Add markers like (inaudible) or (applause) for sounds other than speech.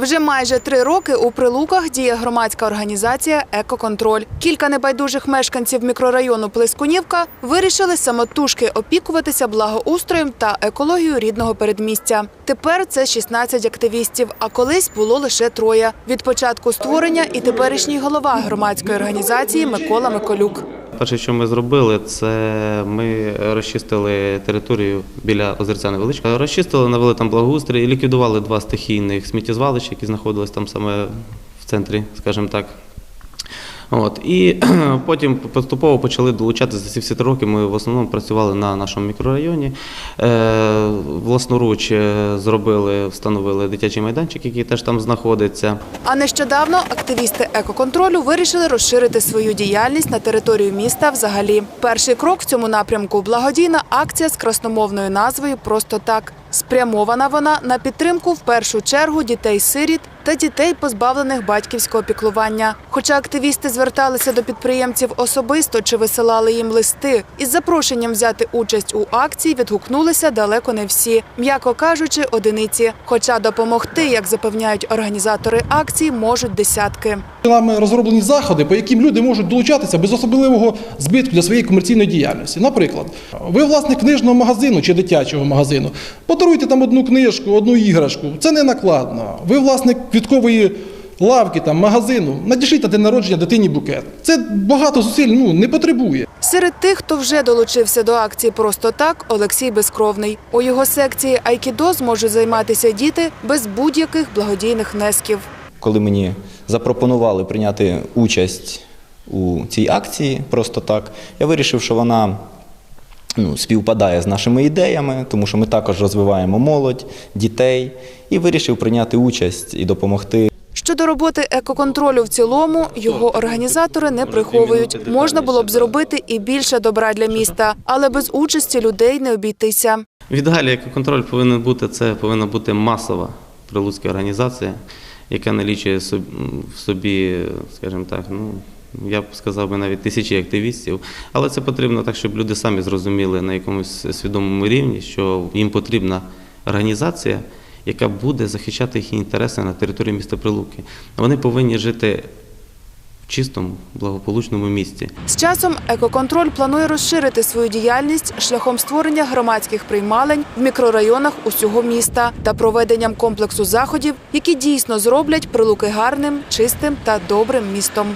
Вже майже три роки у Прилуках діє громадська організація Екоконтроль. Кілька небайдужих мешканців мікрорайону Плескунівка вирішили самотужки опікуватися благоустроєм та екологією рідного передмістя. Тепер це 16 активістів, а колись було лише троє. Від початку створення і теперішній голова громадської організації Микола Миколюк. Перше, що ми зробили, це ми розчистили територію біля озерця невеличка. Розчистили, навели там благоустрій, і ліквідували два стихійних сміттєзвалища, які знаходились там саме в центрі, скажімо так. От. І (clears throat) потім поступово почали долучатися за ці всі три роки. Ми в основному працювали на нашому мікрорайоні. Е, власноруч е, зробили, встановили дитячий майданчик, який теж там знаходиться. А нещодавно активісти екоконтролю вирішили розширити свою діяльність на територію міста взагалі. Перший крок в цьому напрямку благодійна акція з красномовною назвою Просто так. Спрямована вона на підтримку в першу чергу дітей-сиріт та дітей, позбавлених батьківського піклування. Хоча активісти зверталися до підприємців особисто чи висилали їм листи, із запрошенням взяти участь у акції відгукнулися далеко не всі, м'яко кажучи, одиниці. Хоча допомогти, як запевняють організатори акції, можуть десятки. Нами розроблені заходи, по яким люди можуть долучатися без особливого збитку для своєї комерційної діяльності. Наприклад, ви власник книжного магазину чи дитячого магазину, подаруйте там одну книжку, одну іграшку. Це не накладно. Ви власник квіткової лавки, там магазину, надішліть на день народження дитині букет. Це багато зусиль ну, не потребує. Серед тих, хто вже долучився до акції просто так, Олексій Безкровний. У його секції Айкідо зможуть займатися діти без будь-яких благодійних внесків. Коли мені запропонували прийняти участь у цій акції просто так, я вирішив, що вона ну, співпадає з нашими ідеями, тому що ми також розвиваємо молодь, дітей, і вирішив прийняти участь і допомогти Щодо роботи екоконтролю в цілому, його організатори не приховують. Можна було б зробити і більше добра для міста, але без участі людей не обійтися. В ідеалі екоконтроль повинен бути це повинна бути масова прилуцька організація, яка налічує в собі, скажімо так, ну. Я б сказав би навіть тисячі активістів, але це потрібно так, щоб люди самі зрозуміли на якомусь свідомому рівні, що їм потрібна організація, яка буде захищати їхні інтереси на території міста Прилуки. Вони повинні жити в чистому, благополучному місті. З часом екоконтроль планує розширити свою діяльність шляхом створення громадських приймалень в мікрорайонах усього міста та проведенням комплексу заходів, які дійсно зроблять прилуки гарним, чистим та добрим містом.